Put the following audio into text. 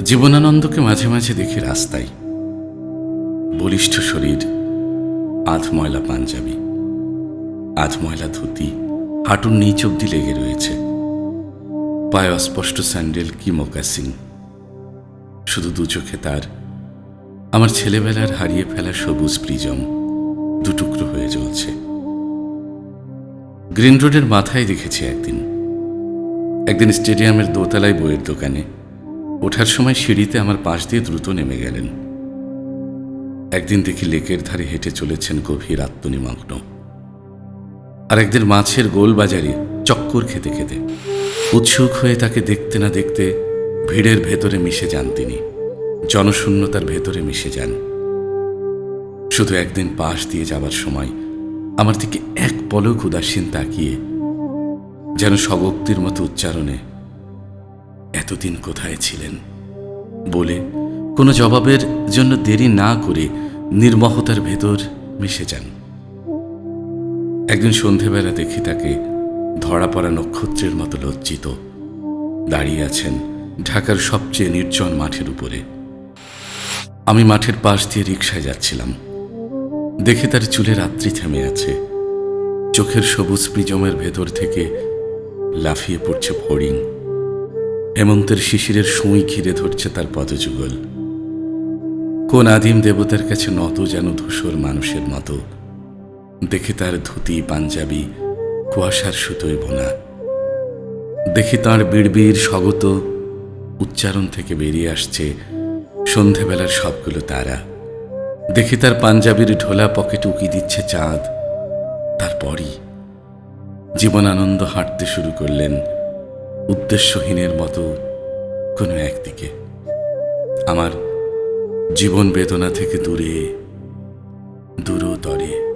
জীবনানন্দকে মাঝে মাঝে দেখি রাস্তায়। বলিষ্ঠ শরীর, আধ ময়লা পাঞ্জাবি, আধ ময়লা ধুতি, হাঁটুর নিচ অব্দি লেগে রয়েছে। পায়ে অস্পষ্ট স্যান্ডেল কি মোকাসিং শুধু দু চোখে তার। আমার ছেলেবেলার হারিয়ে ফেলা সবুজ প্রিজম দুটুকরো হয়ে জ্বলছে। গ্রিন রোডের মাথায় দেখেছি একদিন। একদিন স্টেডিয়ামের দোতলায় বইয়ের দোকানে ওঠার সময় সিঁড়িতে আমার পাশ দিয়ে দ্রুত নেমে গেলেন। একদিন দেখি লেকের ধারে হেঁটে চলেছেন গভীর আত্মনিমগ্ন। আর একদিন মাছের গোল বাজারে চক্কর খেতে খেতে, উৎসুক হয়ে তাকে দেখতে না দেখতে ভিড়ের ভেতরে মিশে যান তিনি, জনশূন্যতার ভেতরে মিশে যান। শুধু একদিন পাশ দিয়ে যাবার সময় আমার দিকে এক পলক উদাসীন তাকিয়ে, যেন সবক্তির মতো উচ্চারণে এতদিন কোথায় ছিলেন? বলে কোনো জবাবের জন্য দেরি না করে নির্মহতার ভেতর মিশে যান। একদিন সন্ধেবেলা দেখি তাকে ধরা পড়া নক্ষত্রের মতো লজ্জিত দাঁড়িয়ে আছেন ঢাকার সবচেয়ে নির্জন মাঠের উপরে। আমি মাঠের পাশ দিয়ে রিকশায় যাচ্ছিলাম। দেখে তার চুলে রাত্রি থেমে আছে। চোখের সবুজ প্রিজমের ভেতর থেকে লাফিয়ে পড়ছে ফড়িং। হেমন্তের শিশিরের সুঁই ঘিরে ধরছে তার পদযুগল। কোন আদিম দেবতার কাছে নত যেন ধূসর মানুষের মতো। দেখে তার ধুতি, পাঞ্জাবি, কুয়াশার সুতোয় বোনা। দেখি তাঁর বিড়বিড় স্বগত উচ্চারণ থেকে বেরিয়ে আসছে সন্ধেবেলার সবগুলো তারা। দেখি তার পাঞ্জাবির ঢোলা পকেট উকি দিচ্ছে চাঁদ। তারপরই জীবনানন্দ হাঁটতে শুরু করলেন। উদ্দেশ্যহীনের মতো কোনো একদিকে। আমার জীবন বেদনা থেকে দূরে দূরতরে।